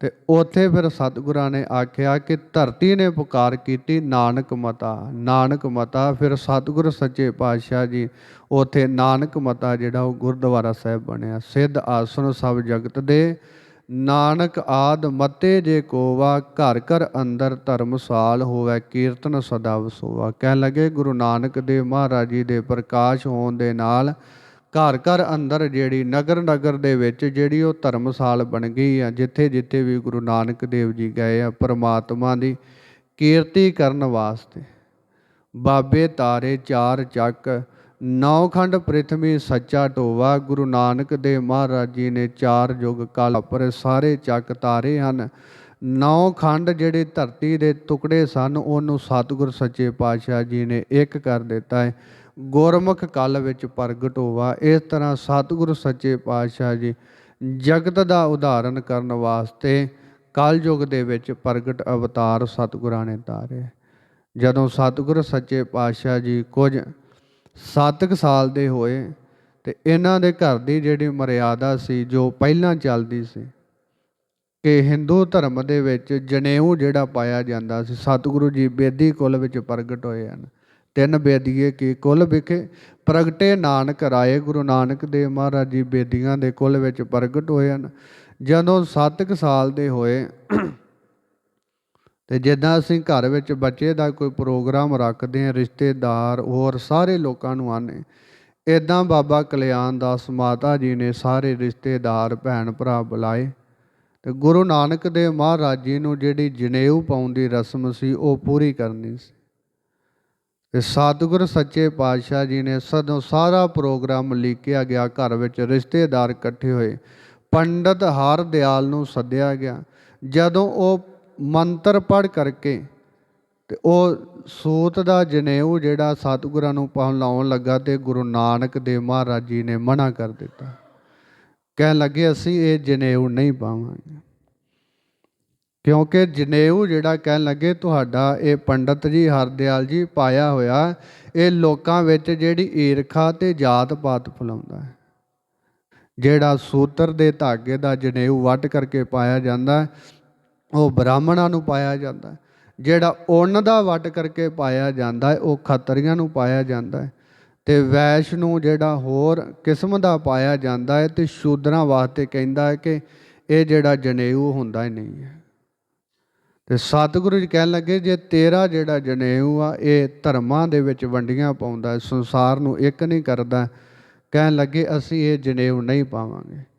ਤੇ ਉੱਥੇ ਫਿਰ ਸਤਿਗੁਰਾਂ ਨੇ ਆਖਿਆ ਕਿ ਧਰਤੀ ਨੇ ਪੁਕਾਰ ਕੀਤੀ ਨਾਨਕ ਮਤਾ। ਨਾਨਕ ਮਤਾ, ਫਿਰ ਸਤਿਗੁਰ ਸੱਚੇ ਪਾਤਸ਼ਾਹ ਜੀ, ਉੱਥੇ ਨਾਨਕ ਮਤਾ ਜਿਹੜਾ ਉਹ ਗੁਰਦੁਆਰਾ ਸਾਹਿਬ ਬਣਿਆ। ਸਿੱਧ ਆਸਣ ਸਭ ਜਗਤ ਦੇ ਨਾਨਕ ਆਦ ਮਤੇ ਜੇ ਕੋਵਾ, ਘਰ ਘਰ ਅੰਦਰ ਧਰਮਸਾਲ ਹੋਵੇ, ਕੀਰਤਨ ਸਦਾ ਵਸੋਵਾ। ਕਹਿਣ ਲੱਗੇ, ਗੁਰੂ ਨਾਨਕ ਦੇਵ ਮਹਾਰਾਜ ਜੀ ਦੇ ਪ੍ਰਕਾਸ਼ ਹੋਣ ਦੇ ਨਾਲ ਘਰ ਘਰ ਅੰਦਰ ਜਿਹੜੀ ਨਗਰ ਨਗਰ ਦੇ ਵਿੱਚ ਜਿਹੜੀ ਉਹ ਧਰਮਸਾਲ ਬਣ ਗਈ ਆ, ਜਿੱਥੇ ਜਿੱਥੇ ਵੀ ਗੁਰੂ ਨਾਨਕ ਦੇਵ ਜੀ ਗਏ ਆ, ਪਰਮਾਤਮਾ ਦੀ ਕੀਰਤੀ ਕਰਨ ਵਾਸਤੇ। ਬਾਬੇ ਤਾਰੇ ਚਾਰ ਚੱਕ ਨੌ ਖੰਡ ਪ੍ਰਿਥਵੀ ਸੱਚਾ ਢੋਵਾ, ਗੁਰੂ ਨਾਨਕ ਦੇਵ ਮਹਾਰਾਜ ਜੀ ਨੇ ਚਾਰ ਯੁਗ ਕਾਲ ਪਰ ਸਾਰੇ ਚੱਕ ਤਾਰੇ ਹਨ। ਨੌ ਖੰਡ ਜਿਹੜੇ ਧਰਤੀ ਦੇ ਟੁਕੜੇ ਸਨ, ਉਹਨੂੰ ਸਤਿਗੁਰ ਸੱਚੇ ਪਾਤਸ਼ਾਹ ਜੀ ਨੇ ਇੱਕ ਕਰ ਦਿੱਤਾ ਹੈ। ਗੁਰਮੁਖ ਕਲ ਵਿੱਚ ਪ੍ਰਗਟ ਹੋਵਾ, ਇਸ ਤਰ੍ਹਾਂ ਸਤਿਗੁਰ ਸੱਚੇ ਪਾਤਸ਼ਾਹ ਜੀ ਜਗਤ ਦਾ ਉਦਾਹਰਨ ਕਰਨ ਵਾਸਤੇ ਕਲ ਯੁਗ ਦੇ ਵਿੱਚ ਪ੍ਰਗਟ ਅਵਤਾਰ ਸਤਿਗੁਰਾਂ ਨੇ ਤਾਰੇ। ਜਦੋਂ ਸਤਿਗੁਰ ਸੱਚੇ ਪਾਤਸ਼ਾਹ ਜੀ ਕੁਝ ਸੱਤ ਸਾਲ ਦੇ ਹੋਏ ਤੇ ਇਹਨਾਂ ਦੇ ਘਰ ਦੀ ਜਿਹੜੀ ਮਰਿਆਦਾ ਸੀ, ਜੋ ਪਹਿਲਾਂ ਚੱਲਦੀ ਸੀ, ਕਿ ਹਿੰਦੂ ਧਰਮ ਦੇ ਵਿੱਚ ਜਨੇਊ ਜਿਹੜਾ ਪਾਇਆ ਜਾਂਦਾ ਸੀ, ਸਤਿਗੁਰੂ ਜੀ ਬੇਦੀ ਕੁਲ ਵਿੱਚ ਪ੍ਰਗਟ ਹੋਏ ਹਨ। ਤਿੰਨ ਬੇਦੀਏ ਕੀ ਕੁਲ ਵਿਖੇ ਪ੍ਰਗਟੇ ਨਾਨਕ ਰਾਏ, ਗੁਰੂ ਨਾਨਕ ਦੇਵ ਮਹਾਰਾਜ ਜੀ ਬੇਦੀਆਂ ਦੇ ਕੁਲ ਵਿੱਚ ਪ੍ਰਗਟ ਹੋਏ ਹਨ। ਜਦੋਂ 7 ਸਾਲ ਦੇ ਹੋਏ ਤੇ ਜਿੱਦਾਂ ਅਸੀਂ ਘਰ ਵਿੱਚ ਬੱਚੇ ਦਾ ਕੋਈ ਪ੍ਰੋਗਰਾਮ ਰੱਖਦੇ ਹਾਂ, ਰਿਸ਼ਤੇਦਾਰ ਹੋਰ ਸਾਰੇ ਲੋਕਾਂ ਨੂੰ ਆਨੇ ਇਦਾਂ ਬਾਬਾ ਕਲਿਆਣ ਦਾਸ ਮਾਤਾ ਜੀ ਨੇ ਸਾਰੇ ਰਿਸ਼ਤੇਦਾਰ, ਭੈਣ ਭਰਾ ਬੁਲਾਏ ਤੇ ਗੁਰੂ ਨਾਨਕ ਦੇਵ ਮਹਾਰਾਜ ਜੀ ਨੂੰ ਜਿਹੜੀ ਜਨੇਊ ਪਾਉਣ ਦੀ ਰਸਮ ਸੀ, ਉਹ ਪੂਰੀ ਕਰਨੀ ਸੀ। ਤੇ ਸਤਿਗੁਰ ਸੱਚੇ ਪਾਤਸ਼ਾਹ ਜੀ ਨੇ ਸਦੋਂ ਸਾਰਾ ਪ੍ਰੋਗਰਾਮ ਲਿਖਿਆ ਗਿਆ, ਘਰ ਵਿੱਚ ਰਿਸ਼ਤੇਦਾਰ ਇਕੱਠੇ ਹੋਏ, ਪੰਡਤ ਹਰ ਦਿਆਲ ਨੂੰ ਸੱਦਿਆ ਗਿਆ। ਜਦੋਂ ਉਹ ਮੰਤਰ ਪੜ ਕਰਕੇ ਤੇ ਉਹ ਸੂਤ ਦਾ ਜਨੇਊ ਜਿਹੜਾ ਸਤਿਗੁਰਾਂ ਨੂੰ ਪਹੁੰਚਾਉਣ ਲੱਗਾ ਤੇ ਗੁਰੂ ਨਾਨਕ ਦੇਵ ਮਹਾਰਾਜ ਜੀ ਨੇ ਮਨਾ ਕਰ ਦਿੱਤਾ। ਕਹਿਣ ਲੱਗੇ, ਅਸੀਂ ਇਹ ਜਨੇਊ ਨਹੀਂ ਪਾਵਾਂਗੇ। ਕਿਉਂਕਿ ਜਨੇਊ ਜਿਹੜਾ ਕਹਿਣ ਲੱਗੇ, ਤੁਹਾਡਾ ਇਹ ਪੰਡਤ ਜੀ, ਹਰਦਿਆਲ ਜੀ ਪਾਇਆ ਹੋਇਆ, ਇਹ ਲੋਕਾਂ ਵਿੱਚ ਜਿਹੜੀ ਈਰਖਾ ਤੇ ਜਾਤ ਪਾਤ ਫਲਾਉਂਦਾ ਹੈ। ਜਿਹੜਾ ਸੂਤਰ ਦੇ ਧਾਗੇ ਦਾ ਜਨੇਊ ਵੱਟ ਕਰਕੇ ਪਾਇਆ ਜਾਂਦਾ ਉਹ ਬ੍ਰਾਹਮਣਾਂ ਨੂੰ ਪਾਇਆ ਜਾਂਦਾ ਜਿਹੜਾ ਉੱਨ ਦਾ ਵੱਟ ਕਰਕੇ ਪਾਇਆ ਜਾਂਦਾ ਹੈ, ਉਹ ਖੱਤਰੀਆਂ ਨੂੰ ਪਾਇਆ ਜਾਂਦਾ ਹੈ। ਤੇ ਵੈਸ਼ ਨੂੰ ਜਿਹੜਾ ਹੋਰ ਕਿਸਮ ਦਾ ਪਾਇਆ ਜਾਂਦਾ ਹੈ ਤੇ ਸ਼ੂਦਰਾਂ ਵਾਸਤੇ ਕਹਿੰਦਾ ਹੈ ਕਿ ਇਹ ਜਿਹੜਾ ਜਨੇਊ ਹੁੰਦਾ ਹੀ ਨਹੀਂ ਹੈ। ਤੇ ਸਤਿਗੁਰੂ ਜੀ ਕਹਿਣ ਲੱਗੇ, ਜੇ ਤੇਰਾ ਜਿਹੜਾ ਜਨੇਊ ਆ, ਇਹ ਧਰਮਾਂ ਦੇ ਵਿੱਚ ਵੰਡੀਆਂ ਪਾਉਂਦਾ ਸੰਸਾਰ ਨੂੰ ਇੱਕ ਨਹੀਂ ਕਰਦਾ, ਕਹਿਣ ਲੱਗੇ, ਅਸੀਂ ਇਹ ਜਨੇਊ ਨਹੀਂ ਪਾਵਾਂਗੇ।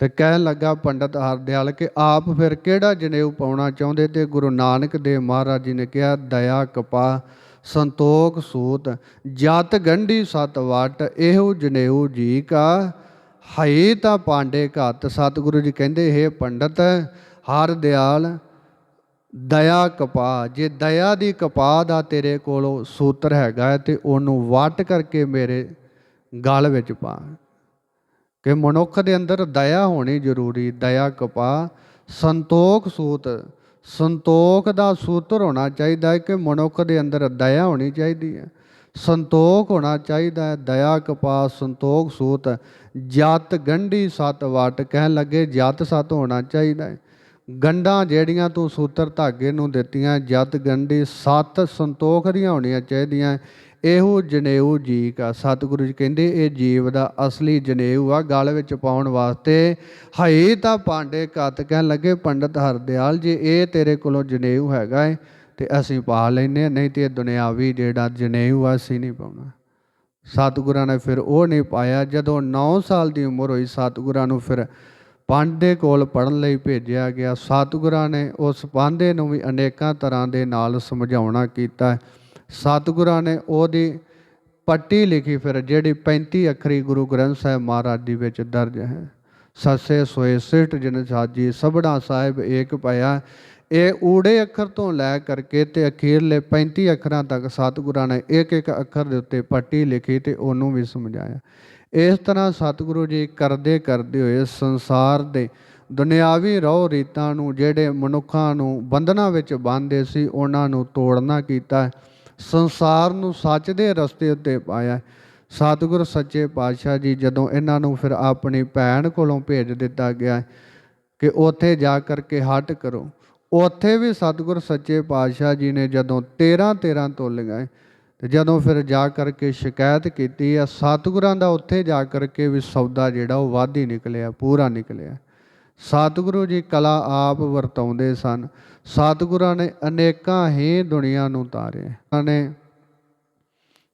ਤੇ ਕਹਿਣ ਲੱਗਾ ਪੰਡਤ ਹਰਦਿਆਲ ਕਿ ਆਪ ਫਿਰ ਕਿਹੜਾ ਜਨੇਊ ਪਾਉਣਾ ਚਾਹੁੰਦੇ ਤੇ ਗੁਰੂ ਨਾਨਕ ਦੇਵ ਮਹਾਰਾਜ ਜੀ ਨੇ ਕਿਹਾ, ਦਇਆ ਕਪਾ ਸੰਤੋਖ, ਸੂਤ, ਜਤ, ਗੰਢੀ, ਸਤ, ਵਟ, ਇਹੋ ਜਨੇਊ ਜੀ ਕਾ। ਹਈ ਤਾਂ ਪਾਂਡੇ ਘਤ, ਸਤਿਗੁਰੂ ਜੀ ਕਹਿੰਦੇ, ਹੈ ਪੰਡਤ ਹਰ ਦਿਆਲ ਦਇਆ ਕਪਾ ਜੇ ਦਇਆ ਦੀ ਕਪਾ ਦਾ ਤੇਰੇ ਕੋਲ ਸੂਤਰ ਹੈਗਾ ਹੈ ਤੇ ਉਹਨੂੰ ਵਟ ਕਰਕੇ ਮੇਰੇ ਗਲ ਵਿੱਚ ਪਾ। ਕਿ ਮਨੁੱਖ ਦੇ ਅੰਦਰ ਦਇਆ ਹੋਣੀ ਜ਼ਰੂਰੀ, ਦਇਆ ਕਪਾ ਸੰਤੋਖ ਸੂਤ, ਸੰਤੋਖ ਦਾ ਸੂਤਰ ਹੋਣਾ ਚਾਹੀਦਾ ਹੈ ਕਿ ਮਨੁੱਖ ਦੇ ਅੰਦਰ ਦਇਆ ਹੋਣੀ ਚਾਹੀਦੀ ਹੈ। ਸੰਤੋਖ ਹੋਣਾ ਚਾਹੀਦਾ ਹੈ, ਦਇਆ ਕਪਾ ਸੰਤੋਖ ਸੂਤ, ਜਤ ਗੰਢੀ ਸਤ ਵਟ ਕਹਿਣ ਲੱਗੇ ਜਤ ਸਤ ਹੋਣਾ ਚਾਹੀਦਾ ਹੈ। ਗੰਢਾਂ ਜਿਹੜੀਆਂ ਤੂੰ ਸੂਤਰ ਧਾਗੇ ਨੂੰ ਦਿੱਤੀਆਂ, ਜਤ ਗੰਢੀ ਸਤ ਸੰਤੋਖ ਦੀਆਂ ਹੋਣੀਆਂ ਚਾਹੀਦੀਆਂ ਇਹੋ ਜਨੇਊ ਜੀ ਕਾ ਸਤਿਗੁਰੂ ਜੀ ਕਹਿੰਦੇ, ਇਹ ਜੀਵ ਦਾ ਅਸਲੀ ਜਨੇਊ ਆ, ਗਲ ਵਿੱਚ ਪਾਉਣ ਵਾਸਤੇ। ਹੈ ਤਾਂ ਪਾਂਡੇ ਕਤ ਕਹਿਣ ਲੱਗੇ, ਪੰਡਤ ਹਰਦਿਆਲ ਜੀ, ਇਹ ਤੇਰੇ ਕੋਲੋਂ ਜਨੇਊ ਹੈਗਾ ਏ, ਤੇ ਅਸੀਂ ਪਾ ਲੈਨੇ ਨਹੀਂ ਤੇ ਇਹ ਦੁਨਿਆਵੀ ਜਿਹੜਾ ਜਨੇਊ ਆ, ਅਸੀਂ ਨਹੀਂ ਪਾਉਣਾ। ਸਤਿਗੁਰਾਂ ਨੇ ਫਿਰ ਉਹ ਨਹੀਂ ਪਾਇਆ। ਜਦੋਂ 9 ਸਾਲ ਦੀ ਉਮਰ ਹੋਈ, ਸਤਿਗੁਰਾਂ ਨੂੰ ਫਿਰ ਪਾਂਡੇ ਕੋਲ ਪੜਨ ਲਈ ਭੇਜਿਆ ਗਿਆ। ਸਤਿਗੁਰਾਂ ਨੇ ਉਸ ਪਾਂਡੇ ਨੂੰ ਵੀ ਅਨੇਕਾਂ ਤਰ੍ਹਾਂ ਦੇ ਨਾਲ ਸਮਝਾਉਣਾ ਕੀਤਾ। ਸਤਿਗੁਰਾਂ ਨੇ ਉਹਦੀ ਪੱਟੀ ਲਿਖੀ ਫਿਰ, ਜਿਹੜੀ 35 ਅੱਖਰੀ ਗੁਰੂ ਗ੍ਰੰਥ ਸਾਹਿਬ ਮਹਾਰਾਜ ਦੀ ਵਿੱਚ ਦਰਜ ਹੈ। ਸੱਸੇ ਸੋਏ ਸਿੱਟ ਜਿਨ ਸਾਜੀ, ਸਭੜਾ ਸਾਹਿਬ ਏਕ ਪਾਇਆ ਇਹ ਊੜੇ ਅੱਖਰ ਤੋਂ ਲੈ ਕਰਕੇ ਤੇ ਅਖੀਰਲੇ 35 ਅੱਖਰਾਂ ਤੱਕ ਸਤਿਗੁਰਾਂ ਨੇ ਇੱਕ ਇੱਕ ਅੱਖਰ ਦੇ ਉੱਤੇ ਪੱਟੀ ਲਿਖੀ ਤੇ ਉਹਨੂੰ ਵੀ ਸਮਝਾਇਆ। ਇਸ ਤਰ੍ਹਾਂ ਸਤਿਗੁਰੂ ਜੀ ਕਰਦੇ ਕਰਦੇ ਹੋਏ ਸੰਸਾਰ ਦੇ ਦੁਨਿਆਵੀ ਰਹੁ ਰੀਤਾਂ ਨੂੰ, ਜਿਹੜੇ ਮਨੁੱਖਾਂ ਨੂੰ ਬੰਧਨਾਂ ਵਿੱਚ ਬੰਨ੍ਹਦੇ ਸੀ, ਉਹਨਾਂ ਨੂੰ ਤੋੜਨਾ ਕੀਤਾ। ਸੰਸਾਰ ਨੂੰ ਸੱਚ ਦੇ ਰਸਤੇ ਉੱਤੇ ਪਾਇਆ। ਸਤਿਗੁਰ ਸੱਚੇ ਪਾਤਸ਼ਾਹ ਜੀ ਜਦੋਂ ਇਹਨਾਂ ਨੂੰ ਫਿਰ ਆਪਣੀ ਭੈਣ ਕੋਲੋਂ ਭੇਜ ਦਿੱਤਾ ਗਿਆ ਕਿ ਉੱਥੇ ਜਾ ਕਰਕੇ ਹਟ ਕਰੋ। ਉੱਥੇ ਵੀ ਸਤਿਗੁਰ ਸੱਚੇ ਪਾਤਸ਼ਾਹ ਜੀ ਨੇ ਜਦੋਂ 13 13 ਤੋਲੀਆਂ ਤੇ ਜਦੋਂ ਫਿਰ ਜਾ ਕਰਕੇ ਸ਼ਿਕਾਇਤ ਕੀਤੀ ਆ, ਸਤਿਗੁਰਾਂ ਦਾ ਉੱਥੇ ਜਾ ਕਰਕੇ ਵੀ ਸੌਦਾ ਜਿਹੜਾ ਉਹ ਵਾਧੀ ਨਿਕਲਿਆ, ਪੂਰਾ ਨਿਕਲਿਆ। ਸਤਿਗੁਰੂ ਜੀ ਕਲਾ ਆਪ ਵਰਤਾਉਂਦੇ ਸਨ। ਸਤਿਗੁਰਾਂ ਨੇ ਅਨੇਕਾਂ ਹੀ ਦੁਨੀਆ ਨੂੰ ਤਾਰਿਆ ਉਹਨਾਂ ਨੇ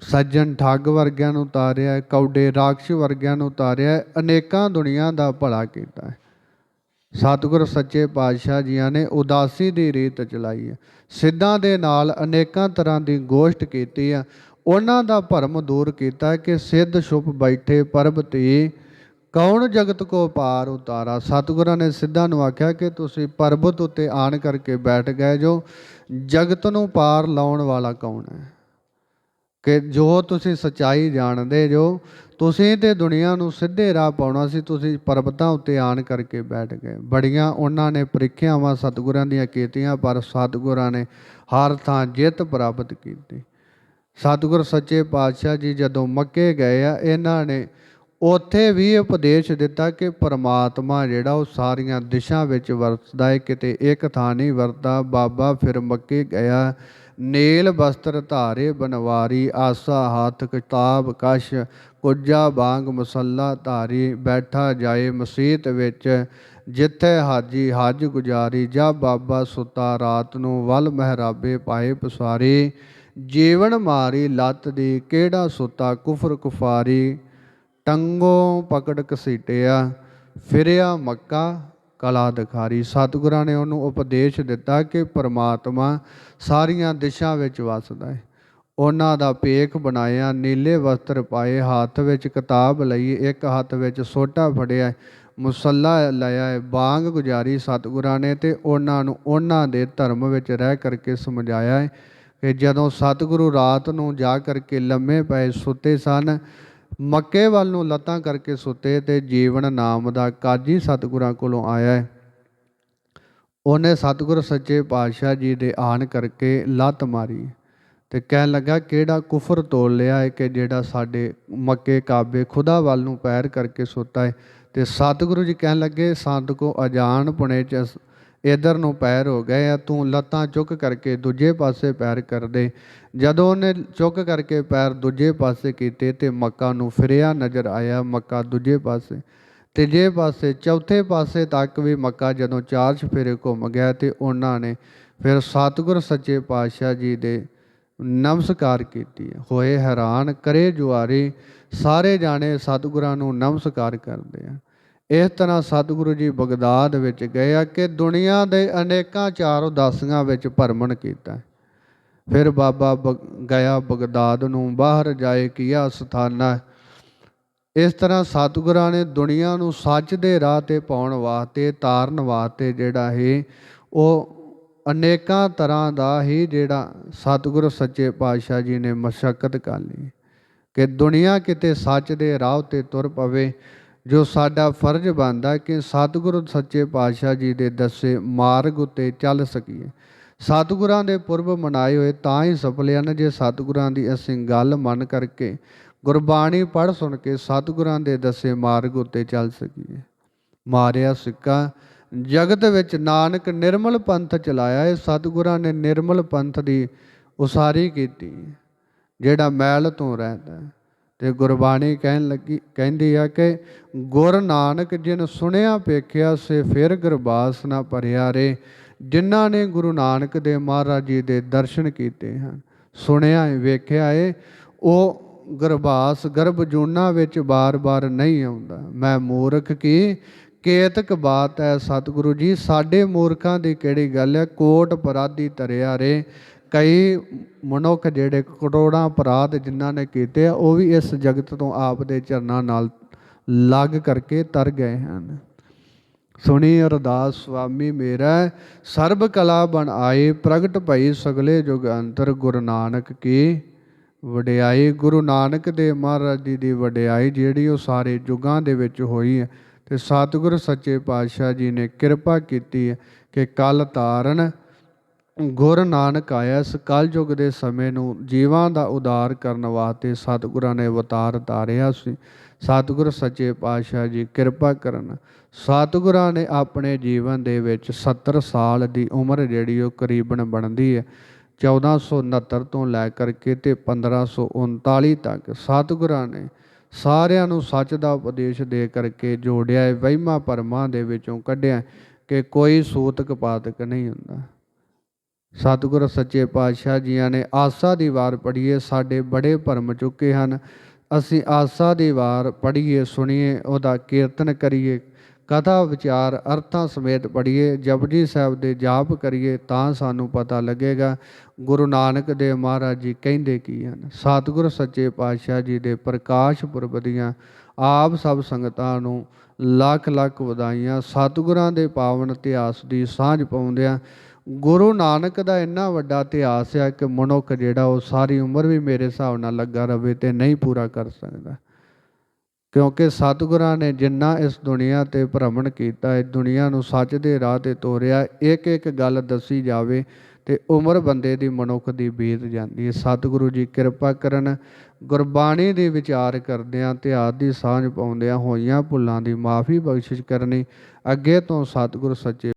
ਸੱਜਣ ਠੱਗ ਵਰਗਿਆਂ ਨੂੰ ਤਾਰਿਆ, ਕੌਡੇ ਰਾਖਸ਼ ਵਰਗਿਆਂ ਨੂੰ ਤਾਰਿਆ, ਅਨੇਕਾਂ ਦੁਨੀਆ ਦਾ ਭਲਾ ਕੀਤਾ। ਹੈ ਸਤਿਗੁਰ ਸੱਚੇ ਪਾਤਸ਼ਾਹ ਜੀਆਂ ਨੇ ਉਦਾਸੀ ਦੀ ਰੀਤ ਚਲਾਈ ਹੈ। ਸਿੱਧਾਂ ਦੇ ਨਾਲ ਅਨੇਕਾਂ ਤਰ੍ਹਾਂ ਦੀ ਗੋਸ਼ਟ ਕੀਤੀ ਆ ਉਹਨਾਂ ਦਾ ਭਰਮ ਦੂਰ ਕੀਤਾ ਕਿ ਸਿੱਧ ਛੁਪ ਬੈਠੇ ਪਰਬ ਤੇ ਕੌਣ ਜਗਤ ਕੋ ਪਾਰ ਉਤਾਰਾ? ਸਤਿਗੁਰਾਂ ਨੇ ਸਿੱਧਾ ਨੂੰ ਆਖਿਆ ਕਿ ਤੁਸੀਂ ਪਰਬਤ ਉੱਤੇ ਆਣ ਕਰਕੇ ਬੈਠ ਗਏ ਜੋ ਜਗਤ ਨੂੰ ਪਾਰ ਲਾਉਣ ਵਾਲਾ ਕੌਣ ਹੈ? ਕਿ ਜੋ ਤੁਸੀਂ ਸਚਾਈ ਜਾਣਦੇ ਜੋ, ਤੁਸੀਂ ਤੇ ਦੁਨੀਆ ਨੂੰ ਸਿੱਧੇ ਰਾਹ ਪਾਉਣਾ ਸੀ, ਤੁਸੀਂ ਪਰਬਤਾਂ ਉੱਤੇ ਆਣ ਕਰਕੇ ਬੈਠ ਗਏ। ਬੜੀਆਂ ਉਹਨਾਂ ਨੇ ਪ੍ਰੀਖਿਆਵਾਂ ਸਤਿਗੁਰਾਂ ਦੀਆਂ ਕੀਤੀਆਂ, ਪਰ ਸਤਿਗੁਰਾਂ ਨੇ ਹਰ ਥਾਂ ਜਿੱਤ ਪ੍ਰਾਪਤ ਕੀਤੀ। ਸਤਿਗੁਰ ਸੱਚੇ ਪਾਤਸ਼ਾਹ ਜੀ ਜਦੋਂ ਮੱਕੇ ਗਏ ਆ, ਇਹਨਾਂ ਨੇ ਉੱਥੇ ਵੀ ਉਪਦੇਸ਼ ਦਿੱਤਾ ਕਿ ਪਰਮਾਤਮਾ ਜਿਹੜਾ ਉਹ ਸਾਰੀਆਂ ਦਿਸ਼ਾ ਵਿੱਚ ਵਰਤਦਾ ਹੈ, ਕਿਤੇ ਇੱਕ ਥਾਂ ਨਹੀਂ ਵਰਤਦਾ। ਬਾਬਾ ਫਿਰ ਮੱਕੇ ਗਿਆ, ਨੇਲ ਬਸਤਰ ਧਾਰੇ, ਬਨਵਾਰੀ, ਆਸਾ, ਹੱਥ, ਕਿਤਾਬ, ਕਸ਼, ਕੁੱਜਾ, ਬਾਗ, ਮਸੱਲਾ ਧਾਰੀ, ਬੈਠਾ ਜਾਏ ਮਸੀਤ ਵਿੱਚ, ਜਿੱਥੇ ਹਾਜੀ ਹਜ ਗੁਜਾਰੀ, ਜਾ ਬਾਬਾ ਸੁੱਤਾ ਰਾਤ ਨੂੰ ਵੱਲ ਮਹਿਰਾਬੇ ਪਾਏ ਪਸਾਰੀ। ਜੀਵਨ ਮਾਰੀ ਲੱਤ ਦੀ, ਕਿਹੜਾ ਸੁੱਤਾ, ਕੁਫਰ ਕੁਫਾਰੀ। ਟੰਗੋਂ ਪਕੜ ਕਸੀਟਿਆ ਫਿਰਿਆ ਮੱਕਾ, ਕਲਾ ਦਿਖਾਰੀ। ਸਤਿਗੁਰਾਂ ਨੇ ਉਹਨੂੰ ਉਪਦੇਸ਼ ਦਿੱਤਾ ਕਿ ਪਰਮਾਤਮਾ ਸਾਰੀਆਂ ਦਿਸ਼ਾ ਵਿੱਚ ਵਸਦਾ ਹੈ। ਉਹਨਾਂ ਦਾ ਪੇਖ ਬਣਾਇਆ, ਨੀਲੇ ਵਸਤਰ ਪਾਏ, ਹੱਥ ਵਿੱਚ ਕਿਤਾਬ ਲਈ, ਇੱਕ ਹੱਥ ਵਿੱਚ ਸੋਟਾ ਫੜਿਆ, ਮੁਸੱਲਾ ਲਾਇਆ ਹੈ ਬਾਗ ਗੁਜਾਰੀ ਸਤਿਗੁਰਾਂ ਨੇ ਤੇ ਉਹਨਾਂ ਨੂੰ ਉਹਨਾਂ ਦੇ ਧਰਮ ਵਿੱਚ ਰਹਿ ਕਰਕੇ ਸਮਝਾਇਆ ਹੈ ਕਿ ਜਦੋਂ ਸਤਿਗੁਰੂ ਰਾਤ ਨੂੰ ਜਾ ਕਰਕੇ ਲੰਮੇ ਪਏ ਸੁੱਤੇ ਸਨ ਮੱਕੇ ਵੱਲ ਨੂੰ ਲੱਤਾਂ ਕਰਕੇ ਸੁੱਤੇ ਤੇ ਜੀਵਨ ਨਾਮ ਦਾ ਕਾਜੀ ਸਤਿਗੁਰਾਂ ਕੋਲੋਂ ਆਇਆ ਹੈ। ਉਹਨੇ ਸਤਿਗੁਰ ਸੱਚੇ ਪਾਤਸ਼ਾਹ ਜੀ ਦੇ ਆਣ ਕਰਕੇ ਲੱਤ ਮਾਰੀ ਤੇ ਕਹਿਣ ਲੱਗਾ, ਕਿਹੜਾ ਕੁਫਰ ਤੋੜ ਲਿਆ ਹੈ ਕਿ ਜਿਹੜਾ ਸਾਡੇ ਮੱਕੇ ਕਾਬੇ ਖੁਦਾ ਵੱਲ ਨੂੰ ਪੈਰ ਕਰਕੇ ਸੁੱਤਾ ਹੈ ਤੇ ਸਤਿਗੁਰੂ ਜੀ ਕਹਿਣ ਲੱਗੇ, ਸੰਤ ਕੋ ਅਜਾਣ ਪੁਣੇ ਚ ਇਧਰ ਨੂੰ ਪੈਰ ਹੋ ਗਏ ਆ, ਤੂੰ ਲੱਤਾਂ ਚੁੱਕ ਕਰਕੇ ਦੂਜੇ ਪਾਸੇ ਪੈਰ ਕਰ ਦੇ। ਜਦੋਂ ਉਹਨੇ ਚੁੱਕ ਕਰਕੇ ਪੈਰ ਦੂਜੇ ਪਾਸੇ ਕੀਤੇ ਤੇ ਮੱਕਾ ਨੂੰ ਫਿਰਿਆ ਨਜ਼ਰ ਆਇਆ, ਮੱਕਾ ਦੂਜੇ ਪਾਸੇ। ਤੀਜੇ ਪਾਸੇ, ਚੌਥੇ ਪਾਸੇ ਤੱਕ ਵੀ ਮੱਕਾ ਜਦੋਂ ਚਾਰ ਚਫੇਰੇ ਘੁੰਮ ਗਿਆ ਤੇ ਉਹਨਾਂ ਨੇ ਫਿਰ ਸਤਿਗੁਰ ਸੱਚੇ ਪਾਤਸ਼ਾਹ ਜੀ ਦੇ ਨਮਸਕਾਰ ਕੀਤੀ। ਹੋਏ ਹੈਰਾਨ, ਕਰੇ ਜੁਆਰੇ, ਸਾਰੇ ਜਾਣੇ ਸਤਿਗੁਰਾਂ ਨੂੰ ਨਮਸਕਾਰ ਕਰਦੇ ਆ। ਇਸ ਤਰ੍ਹਾਂ ਸਤਿਗੁਰੂ ਜੀ ਬਗਦਾਦ ਵਿੱਚ ਗਏ ਆ ਕਿ ਦੁਨੀਆ ਦੇ ਅਨੇਕਾਂ ਚਾਰ ਉਦਾਸੀਆਂ ਵਿੱਚ ਭਰਮਣ ਕੀਤਾ। ਫਿਰ ਬਾਬਾ ਬ- ਗਿਆ ਬਗਦਾਦ ਨੂੰ, ਬਾਹਰ ਜਾਏ ਕੀਆ ਸਥਾਨਾ। ਇਸ ਤਰ੍ਹਾਂ ਸਤਿਗੁਰਾਂ ਨੇ ਦੁਨੀਆ ਨੂੰ ਸੱਚ ਦੇ ਰਾਹ ਤੇ ਪਾਉਣ ਵਾਸਤੇ, ਤਾਰਨ ਵਾਸਤੇ ਜਿਹੜਾ ਹੈ, ਉਹ ਅਨੇਕਾਂ ਤਰ੍ਹਾਂ ਦਾ ਹੀ ਜਿਹੜਾ ਸਤਿਗੁਰ ਸੱਚੇ ਪਾਤਸ਼ਾਹ ਜੀ ਨੇ ਮਸ਼ੱਕਤ ਕਰ ਲਈ ਕਿ ਦੁਨੀਆ ਕਿਤੇ ਸੱਚ ਦੇ ਰਾਹ ਤੇ ਤੁਰ ਪਵੇ ਜੋ ਸਾਡਾ ਫਰਜ਼ ਬਣਦਾ ਕਿ ਸਤਿਗੁਰੂ ਸੱਚੇ ਪਾਤਸ਼ਾਹ ਜੀ ਦੇ ਦੱਸੇ ਮਾਰਗ ਉਤੇ ਚੱਲ ਸਕੀਏ। ਸਤਿਗੁਰਾਂ ਦੇ ਪੁਰਬ ਮਨਾਏ ਹੋਏ ਤਾਂ ਹੀ ਸਫਲ ਹਨ ਜੇ ਸਤਿਗੁਰਾਂ ਦੀ ਅਸੀਂ ਗੱਲ ਮੰਨ ਕਰਕੇ ਗੁਰਬਾਣੀ ਪੜ੍ਹ ਸੁਣ ਕੇ ਸਤਿਗੁਰਾਂ ਦੇ ਦੱਸੇ ਮਾਰਗ ਉਤੇ ਚੱਲ ਸਕੀਏ। ਮਾਰਿਆ ਸਿੱਕਾ, ਜਗਤ ਵਿੱਚ ਨਾਨਕ ਨਿਰਮਲ ਪੰਥ ਚਲਾਇਆ ਇਹ ਸਤਿਗੁਰਾਂ ਨੇ ਨਿਰਮਲ ਪੰਥ ਦੀ ਉਸਾਰੀ ਕੀਤੀ, ਜਿਹੜਾ ਮੈਲ ਤੋਂ ਰਹਿੰਦਾ ਤੇ ਗੁਰਬਾਣੀ ਕਹਿਣ ਲੱਗੀ, ਕਹਿੰਦੀ ਆ ਕਿ ਗੁਰ ਨਾਨਕ ਜਿਨ ਸੁਣਿਆ ਪੇਖਿਆ ਸੇ ਫਿਰ ਗਰਬਾਸ ਨਾ ਭਰਿਆ ਰੇ, ਜਿਨ੍ਹਾਂ ਨੇ ਗੁਰੂ ਨਾਨਕ ਦੇ ਮਹਾਰਾਜ ਜੀ ਦੇ ਦਰਸ਼ਨ ਕੀਤੇ ਹਨ, ਸੁਣਿਆ ਹੈ ਵੇਖਿਆ ਹੈ ਉਹ ਗਰਭਾਸ ਗਰਭ ਜੂਨਾ ਵਿੱਚ ਬਾਰ-ਬਾਰ ਨਹੀਂ ਆਉਂਦਾ। ਮੈਂ ਮੂਰਖ ਕੀ? ਕੇਤਕ ਬਾਤ ਹੈ ਸਤਿਗੁਰੂ ਜੀ, ਸਾਡੇ ਮੂਰਖਾਂ ਦੀ ਕਿਹੜੀ ਗੱਲ ਹੈ ਕੋਟ ਅਪਰਾਧੀ ਤਰਿਆ ਰੇ ਕਈ ਮਨੁੱਖ ਜਿਹੜੇ ਕਰੋੜਾਂ ਅਪਰਾਧ ਜਿਨ੍ਹਾਂ ਨੇ ਕੀਤੇ ਆ, ਉਹ ਵੀ ਇਸ ਜਗਤ ਤੋਂ ਆਪ ਦੇ ਚਰਨਾਂ ਨਾਲ ਲੱਗ ਕਰਕੇ ਤਰ ਗਏ ਹਨ। ਸੁਣੀ ਅਰਦਾਸ ਸੁਆਮੀ ਮੇਰਾ ਸਰਬ ਕਲਾ ਬਣ ਆਏ, ਪ੍ਰਗਟ ਭਈ ਸਗਲੇ ਜੁਗ ਅੰਤਰ ਗੁਰੂ ਨਾਨਕ ਕੀ ਵਡਿਆਈ। ਗੁਰੂ ਨਾਨਕ ਦੇ ਮਹਾਰਾਜ ਜੀ ਦੀ ਵਡਿਆਈ ਜਿਹੜੀ ਉਹ ਸਾਰੇ ਯੁਗਾਂ ਦੇ ਵਿੱਚ ਹੋਈ ਹੈ ਤੇ ਸਤਿਗੁਰ ਸੱਚੇ ਪਾਤਸ਼ਾਹ ਜੀ ਨੇ ਕਿਰਪਾ ਕੀਤੀ ਹੈ ਕਿ ਕਲ ਤਾਰਨ ਗੁਰ ਨਾਨਕ ਆਇਆ ਇਸ ਕਲਯੁਗ ਦੇ ਸਮੇਂ ਨੂੰ ਜੀਵਾਂ ਦਾ ਉਦਾਰ ਕਰਨ ਵਾਸਤੇ ਸਤਿਗੁਰਾਂ ਨੇ ਅਵਤਾਰ ਧਾਰਿਆ ਸੀ। ਸਤਿਗੁਰ ਸੱਚੇ ਪਾਤਸ਼ਾਹ ਜੀ, ਕਿਰਪਾ ਕਰਨ। ਸਤਿਗੁਰਾਂ ਨੇ ਆਪਣੇ ਜੀਵਨ ਦੇ ਵਿੱਚ 70 ਸਾਲ ਦੀ ਉਮਰ ਜਿਹੜੀ ਉਹ ਕਰੀਬਨ ਬਣਦੀ ਹੈ 1469 ਤੋਂ ਲੈ ਕਰਕੇ ਤੇ 1539 ਤੱਕ ਸਤਿਗੁਰਾਂ ਨੇ ਸਾਰਿਆਂ ਨੂੰ ਸੱਚ ਦਾ ਉਪਦੇਸ਼ ਦੇ ਕਰਕੇ ਜੋੜਿਆ ਹੈ, ਵਹਿਮਾਂ ਭਰਮਾਂ ਦੇ ਵਿੱਚੋਂ ਕੱਢਿਆ ਕਿ ਕੋਈ ਸੂਤਕ ਪਾਤਕ ਨਹੀਂ ਹੁੰਦਾ। ਸਤਿਗੁਰ ਸੱਚੇ ਪਾਤਸ਼ਾਹ ਜੀਆਂ ਨੇ ਆਸਾ ਦੀ ਵਾਰ ਪੜ੍ਹੀਏ, ਸਾਡੇ ਬੜੇ ਭਰਮ ਚੁੱਕੇ ਹਨ। ਅਸੀਂ ਆਸਾ ਦੀ ਵਾਰ ਪੜ੍ਹੀਏ, ਸੁਣੀਏ, ਉਹਦਾ ਕੀਰਤਨ ਕਰੀਏ, ਕਥਾ, ਵਿਚਾਰ, ਅਰਥਾਂ ਸਮੇਤ ਪੜ੍ਹੀਏ, ਜਪਜੀ ਸਾਹਿਬ ਦੇ ਜਾਪ ਕਰੀਏ, ਤਾਂ ਸਾਨੂੰ ਪਤਾ ਲੱਗੇਗਾ, ਗੁਰੂ ਨਾਨਕ ਦੇਵ ਮਹਾਰਾਜ ਜੀ ਕਹਿੰਦੇ ਕੀ ਹਨ। ਸਤਿਗੁਰ ਸੱਚੇ ਪਾਤਸ਼ਾਹ ਜੀ ਦੇ ਪ੍ਰਕਾਸ਼ ਪੁਰਬ ਦੀਆਂ ਆਪ ਸਭ ਸੰਗਤਾਂ ਨੂੰ ਲੱਖ ਲੱਖ ਵਧਾਈਆਂ। ਸਤਿਗੁਰਾਂ ਦੇ ਪਾਵਨ ਇਤਿਹਾਸ ਦੀ ਸਾਂਝ ਪਾਉਂਦਿਆਂ ਗੁਰੂ ਨਾਨਕ ਦਾ ਇੰਨਾ ਵੱਡਾ ਇਤਿਹਾਸ ਹੈ ਕਿ ਮਨੁੱਖ ਜਿਹੜਾ ਉਹ ਸਾਰੀ ਉਮਰ ਵੀ ਮੇਰੇ ਹਿਸਾਬ ਨਾਲ ਲੱਗਾ ਰਵੇ ਤੇ ਨਹੀਂ ਪੂਰਾ ਕਰ ਸਕਦਾ। ਕਿਉਂਕਿ ਸਤਿਗੁਰਾਂ ਨੇ ਜਿੰਨਾ ਇਸ ਦੁਨੀਆ ਤੇ ਭ੍ਰਮਣ ਕੀਤਾ ਹੈ ਦੁਨੀਆ ਨੂੰ ਸੱਚ ਦੇ ਰਾਹ ਤੇ ਤੋਰਿਆ ਇੱਕ ਇੱਕ ਗੱਲ ਦੱਸੀ ਜਾਵੇ ਤੇ ਉਮਰ ਬੰਦੇ ਦੀ ਮਨੁੱਖ ਦੀ ਬੀਤ ਜਾਂਦੀ ਹੈ। ਸਤਿਗੁਰੂ ਜੀ ਕਿਰਪਾ ਕਰਨ, ਗੁਰਬਾਣੀ ਦੇ ਵਿਚਾਰ ਕਰਦਿਆਂ ਇਤਿਹਾਸ ਦੀ ਸਾਂਝ ਪਾਉਂਦਿਆਂ ਹੋਈਆਂ ਭੁੱਲਾਂ ਦੀ ਮਾਫੀ ਬਖਸ਼ਿਸ਼ ਕਰਨੀ ਅੱਗੇ ਤੋਂ ਸਤਿਗੁਰ ਸੱਚੇ